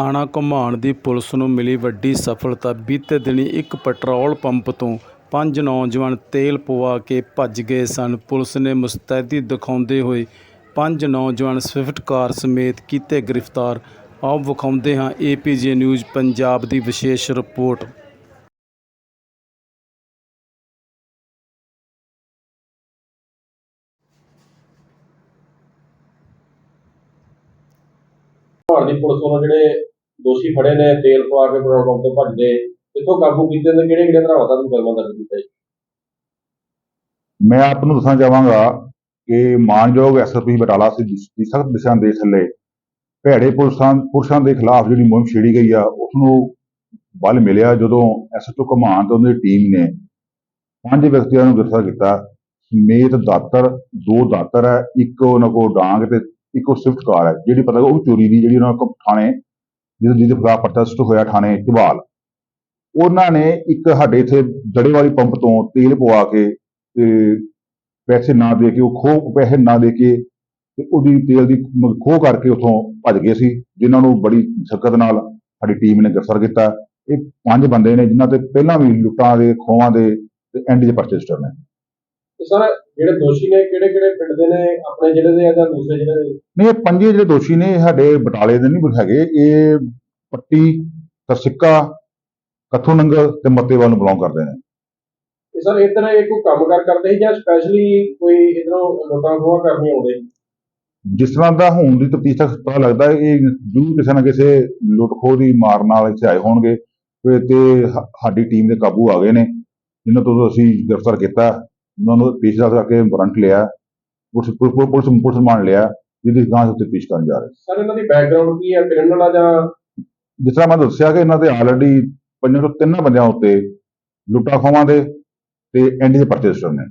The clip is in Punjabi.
ਥਾਣਾ ਘੁਮਾਣ ਦੀ ਪੁਲਿਸ ਨੂੰ ਮਿਲੀ ਵੱਡੀ ਸਫਲਤਾ। ਬੀਤੇ ਦਿਨੀ ਇੱਕ ਪੈਟਰੋਲ ਪੰਪ ਤੋਂ ਪੰਜ ਨੌਜਵਾਨ ਤੇਲ ਪਵਾ ਕੇ ਭੱਜ ਗਏ ਸਨ। ਪੁਲਿਸ ਨੇ ਮੁਸਤੈਦੀ ਦਿਖਾਉਂਦੇ ਹੋਏ ਪੰਜ ਨੌਜਵਾਨ ਸਵਿਫਟ ਕਾਰ ਸਮੇਤ ਕੀਤੇ ਗ੍ਰਿਫਤਾਰ। ਆਓ ਵਿਖਾਉਂਦੇ ਹਾਂ ਏਪੀਜੀ ਨਿਊਜ਼ ਪੰਜਾਬ ਦੀ ਵਿਸ਼ੇਸ਼ ਰਿਪੋਰਟ। ਭਾਰਤੀ ਪੁਲਿਸ ਵੱਲੋਂ ਜਿਹੜੇ ਦੋਸ਼ੀ ਫੜੇ ਨੇ, ਤੇਲ ਪਵਾ ਕੇ ਪੈਟਰੋਲ ਪੰਪ ਤੋਂ ਭੱਜਦੇ ਕਿੱਥੋਂ ਕਾਬੂ ਕੀਤੇ ਨੇ ਕਿਹੜੇ ਕਿਹੜੇ ਧਰਾਵਾਂ ਦਾ ਮੁਕੱਦਮਾ ਦਰਜ ਕੀਤਾ ਜੀ? ਮੈਂ ਆਪ ਨੂੰ ਦੱਸਣਾ ਚਾਹਾਂਗਾ ਕਿ ਮਾਨਯੋਗ ਐਸਐਸਪੀ ਬਟਾਲਾ ਸੀ ਦੀ ਸਖਤ ਦਿਸ਼ਾ ਦੇ ਥੱਲੇ ਭੈੜੇ ਪੁਲਿਸਾਂ ਪੁਰਸ਼ਾਂ ਦੇ ਖਿਲਾਫ ਜਿਹੜੀ ਮੁਹਿੰਮ ਛੇੜੀ ਗਈ ਆ ਉਸ ਨੂੰ ਬਲ ਮਿਲਿਆ ਜਦੋਂ ਐਸਐਸਓ ਕਮਾਨ ਤੇ ਉਹਦੀ ਟੀਮ ਨੇ ਪੰਜ ਵਿਅਕਤੀਆਂ ਨੂੰ ਗ੍ਰਿਫਤਾਰ ਕੀਤਾ। ਸਮੇਤ ਦਾਤਰ, ਦੋ ਦਾਤਰ ਹੈ, ਇੱਕ ਉਹਨਾਂ ਕੋਲ ਡਾਂਗ ਤੇ ਇੱਕ ਉਹ ਸਵਿਫਟ ਕਾਰ ਹੈ। ਜਿਹੜੀ ਪਤਾ ਉਹ ਚੋਰੀ ਦੀ ਜਿਹੜੀ ਉਹਨਾਂ ਕੋਲ ਥਾਣੇ ਜਿਹਦੇ ਜਿਹਦੇ ਖਿਲਾਫ ਪਰਚਾ ਸਟ ਹੋਇਆ ਥਾਣੇ ਝਬਾਲ ਉਹਨਾਂ ਨੇ ਇੱਕ ਸਾਡੇ ਇੱਥੇ ਜੜੇ ਵਾਲੀ ਪੰਪ ਤੋਂ ਤੇਲ ਪਵਾ ਕੇ, ਤੇ ਪੈਸੇ ਨਾ ਦੇ ਕੇ, ਉਹ ਖੋਹ ਪੈਸੇ ਨਾ ਦੇ ਕੇ ਤੇ ਉਹਦੀ ਤੇਲ ਦੀ ਖੋਹ ਕਰਕੇ ਉਥੋਂ ਭੱਜ ਗਏ ਸੀ, ਜਿਨ੍ਹਾਂ ਨੂੰ ਬੜੀ ਸ਼ਕਤ ਨਾਲ ਸਾਡੀ ਟੀਮ ਨੇ ਗ੍ਰਿਫਤਾਰ ਕੀਤਾ। ਇਹ ਪੰਜ ਬੰਦੇ ਨੇ, ਜਿਨ੍ਹਾਂ ਤੇ ਪਹਿਲਾਂ ਵੀ ਲੁੱਟਾਂ ਦੇ, ਖੋਹਾਂ ਦੇ ਤੇ ਐਂਡ ਦੇ ਪਰਚੇ ਸਟਰ ਨੇ ਤੇ ਸਰ ਜਿਹੜੇ ਦੋਸ਼ੀ ਨੇ ਕਿਹੜੇ ਕਿਹੜੇ ਪਿੰਡ ਦੇ ਨੇ? ਆਪਣੇ ਜ਼ਿਲ੍ਹੇ ਦੇ ਜਾਂ ਦੂਸਰੇ ਜ਼ਿਲ੍ਹੇ ਦੇ ਨਹੀਂ ਇਹ ਪੰਜੇ ਜਿਹੜੇ ਦੋਸ਼ੀ ਨੇ ਇਹ ਸਾਡੇ ਬਟਾਲੇ ਦੇ ਨਹੀਂ ਹੈਗੇ। ਇਹ ਪੱਟੀ ਤਰਸਿੱਕਾ ਕੱਥੂ ਨੰਗਲ ਤੇ ਮੱਤੇਵਾਲ ਨੂੰ ਬਿਲੋਂਗ ਕਰਦੇ ਨੇ। ਤੇ ਸਰ ਇਸ ਤਰ੍ਹਾਂ ਇਹ ਕੋਈ ਕੰਮ ਕਾਰ ਕਰਦੇ ਜਾਂ ਸਪੈਸ਼ਲੀ ਕੋਈ ਇਧਰੋਂ ਲੋਕਾਂ ਖੋਆ ਕਰਨੀ ਆਉਂਦੇ? ਜਿਸ ਤਰ੍ਹਾਂ ਦਾ ਹੁਣ ਦੀ ਤਫਤੀਸ਼ ਤੱਕ ਪਤਾ ਲੱਗਦਾ ਹੈ ਇਹ ਜ਼ਰੂਰ ਕਿਸੇ ਨਾ ਕਿਸੇ ਲੁੱਟ ਖੋਹ ਦੀ ਮਾਰ ਨਾਲ ਇੱਥੇ ਆਏ ਹੋਣਗੇ। ਤੇ ਤੇ ਹ- ਸਾਡੀ ਟੀਮ ਦੇ ਕਾਬੂ ਆ ਗਏ ਨੇ। ਜਿਨ੍ਹਾਂ ਤੋਂ ਅਸੀਂ ਗ੍ਰਿਫਤਾਰ ਕੀਤਾ। ਉਹਨਾਂ ਨੂੰ ਪੇਸ਼ਾ ਕਰਕੇ ਵਾਰੰਟ ਲਿਆ ਪੁਲਿਸ ਪੁਲਿਸ ਪੁਲਿਸ ਮੰਨ ਲਿਆ ਜਿਹਦੀ ਗਾਂ ਉੱਤੇ ਪੇਸ਼ ਕਰਨ ਜਾ ਰਹੇ ਸਰ ਇਹਨਾਂ ਦੀ ਬੈਕਗ੍ਰਾਉਂਡ ਕੀ ਹੈ? ਕ੍ਰਿਮੀਨਲ ਆ ਜਾਂ ਜਿਸ ਤਰ੍ਹਾਂ ਮੈਂ ਦੱਸਿਆ ਕਿ ਇਹਨਾਂ ਦੇ ਆਲਰੇਡੀ ਪੰਜਾਂ ਤੋਂ ਤਿੰਨਾਂ ਬੰਦਿਆਂ ਉੱਤੇ ਲੁੱਟਾਂ ਖੋਹਾਂ ਦੇ ਤੇ ਐਂਡੀ ਦੇ ਪਰਚੇ ਨੇ।